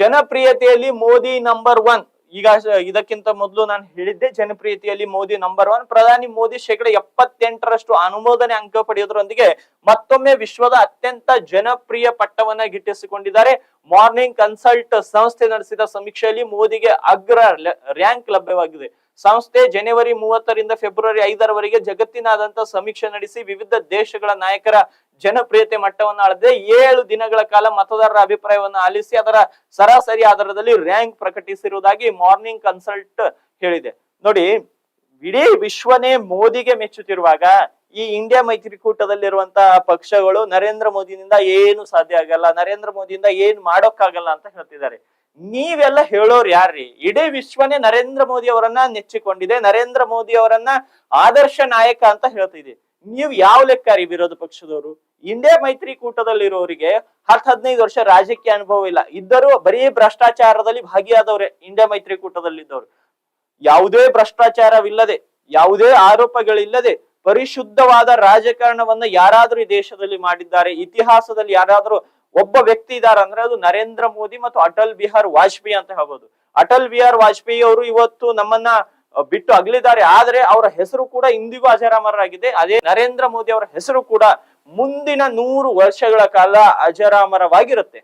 ಜನಪ್ರಿಯತೆಯಲ್ಲಿ Modi number one ಈಗ ಇದಕ್ಕಿಂತ ಮೊದಲು ನಾನು ಹೇಳಿದ್ದೆ ಜನಪ್ರಿಯತೆಯಲ್ಲಿ ಮೋದಿ ನಂಬರ್ ಒನ್ ಪ್ರಧಾನಿ ಮೋದಿ ಶೇಕಡ ಎಪ್ಪತ್ತೆಂಟರಷ್ಟು ಅನುಮೋದನೆ ಅಂಕ ಪಡೆಯೋದ್ರೊಂದಿಗೆ ಮತ್ತೊಮ್ಮೆ ವಿಶ್ವದ ಅತ್ಯಂತ ಜನಪ್ರಿಯ ಪಟ್ಟವನ್ನ ಗಿಟ್ಟಿಸಿಕೊಂಡಿದ್ದಾರೆ. ಮಾರ್ನಿಂಗ್ ಕನ್ಸಲ್ಟ್ ಸಂಸ್ಥೆ ನಡೆಸಿದ ಸಮೀಕ್ಷೆಯಲ್ಲಿ ಮೋದಿಗೆ ಅಗ್ರ ರ್ಯಾಂಕ್ ಲಭ್ಯವಾಗಿದೆ. ಸಂಸ್ಥೆ ಜನವರಿ ಮೂವತ್ತರಿಂದ ಫೆಬ್ರವರಿ ಐದರವರೆಗೆ ಜಗತ್ತಿನಾದಂತ ಸಮೀಕ್ಷೆ ನಡೆಸಿ ವಿವಿಧ ದೇಶಗಳ ನಾಯಕರ ಜನಪ್ರಿಯತೆ ಮಟ್ಟವನ್ನು ಅಳದೆ ಏಳು ದಿನಗಳ ಕಾಲ ಮತದಾರರ ಅಭಿಪ್ರಾಯವನ್ನು ಆಲಿಸಿ ಅದರ ಸರಾಸರಿ ಆಧಾರದಲ್ಲಿ ರ್ಯಾಂಕ್ ಪ್ರಕಟಿಸಿರುವುದಾಗಿ ಮಾರ್ನಿಂಗ್ ಕನ್ಸಲ್ಟ್ ಹೇಳಿದೆ. ನೋಡಿ, ಇಡೀ ವಿಶ್ವನೇ ಮೋದಿಗೆ ಮೆಚ್ಚುತ್ತಿರುವಾಗ ಈ ಇಂಡಿಯಾ ಮೈತ್ರಿಕೂಟದಲ್ಲಿರುವಂತಹ ಪಕ್ಷಗಳು ನರೇಂದ್ರ ಮೋದಿನಿಂದ ಏನು ಸಾಧ್ಯ ಆಗಲ್ಲ, ನರೇಂದ್ರ ಮೋದಿಯಿಂದ ಏನ್ ಮಾಡೋಕ್ಕಾಗಲ್ಲ ಅಂತ ಹೇಳ್ತಿದ್ದಾರೆ. ನೀವೆಲ್ಲ ಹೇಳೋರು ಯಾರ್ರಿ? ಇಡೀ ವಿಶ್ವನೇ ನರೇಂದ್ರ ಮೋದಿ ಅವರನ್ನ ನೆಚ್ಚಿಕೊಂಡಿದೆ, ನರೇಂದ್ರ ಮೋದಿ ಅವರನ್ನ ಆದರ್ಶ ನಾಯಕ ಅಂತ ಹೇಳ್ತಿದೆ. ನೀವು ಯಾವ ಲೆಕ್ಕ ರೀ ವಿರೋಧ ಪಕ್ಷದವರು? ಇಂಡಿಯಾ ಮೈತ್ರಿಕೂಟದಲ್ಲಿರೋರಿಗೆ ಹತ್ತು ಹದಿನೈದು ವರ್ಷ ರಾಜಕೀಯ ಅನುಭವ ಇಲ್ಲ. ಇದ್ದರೂ ಬರೀ ಭ್ರಷ್ಟಾಚಾರದಲ್ಲಿ ಭಾಗಿಯಾದವ್ರೆ ಇಂಡಿಯಾ ಮೈತ್ರಿಕೂಟದಲ್ಲಿದ್ದವರು. ಯಾವುದೇ ಭ್ರಷ್ಟಾಚಾರವಿಲ್ಲದೆ, ಯಾವುದೇ ಆರೋಪಗಳಿಲ್ಲದೆ ಪರಿಶುದ್ಧವಾದ ರಾಜಕಾರಣವನ್ನ ಯಾರಾದ್ರೂ ಈ ದೇಶದಲ್ಲಿ ಮಾಡಿದ್ದಾರೆ, ಇತಿಹಾಸದಲ್ಲಿ ಯಾರಾದ್ರೂ ಒಬ್ಬ ವ್ಯಕ್ತಿ ಇದ್ದಾರೆ ಅಂದ್ರೆ ಅದು ನರೇಂದ್ರ ಮೋದಿ ಮತ್ತು ಅಟಲ್ ಬಿಹಾರ್ ವಾಜಪೇಯಿ ಅಂತ ಹೇಳ್ಬೋದು. ಅಟಲ್ ಬಿಹಾರ್ ವಾಜಪೇಯಿ ಅವರು ಇವತ್ತು ನಮ್ಮನ್ನ ಬಿಟ್ಟು ಅಗಲಿದ್ದಾರೆ, ಆದ್ರೆ ಅವರ ಹೆಸರು ಕೂಡ ಇಂದಿಗೂ ಅಜರಾಮರಾಗಿದೆ ಅದೇ ನರೇಂದ್ರ ಮೋದಿ ಅವರ ಹೆಸರು ಕೂಡ ಮುಂದಿನ ನೂರು ವರ್ಷಗಳ ಕಾಲ ಅಜರಾಮರವಾಗಿರುತ್ತೆ.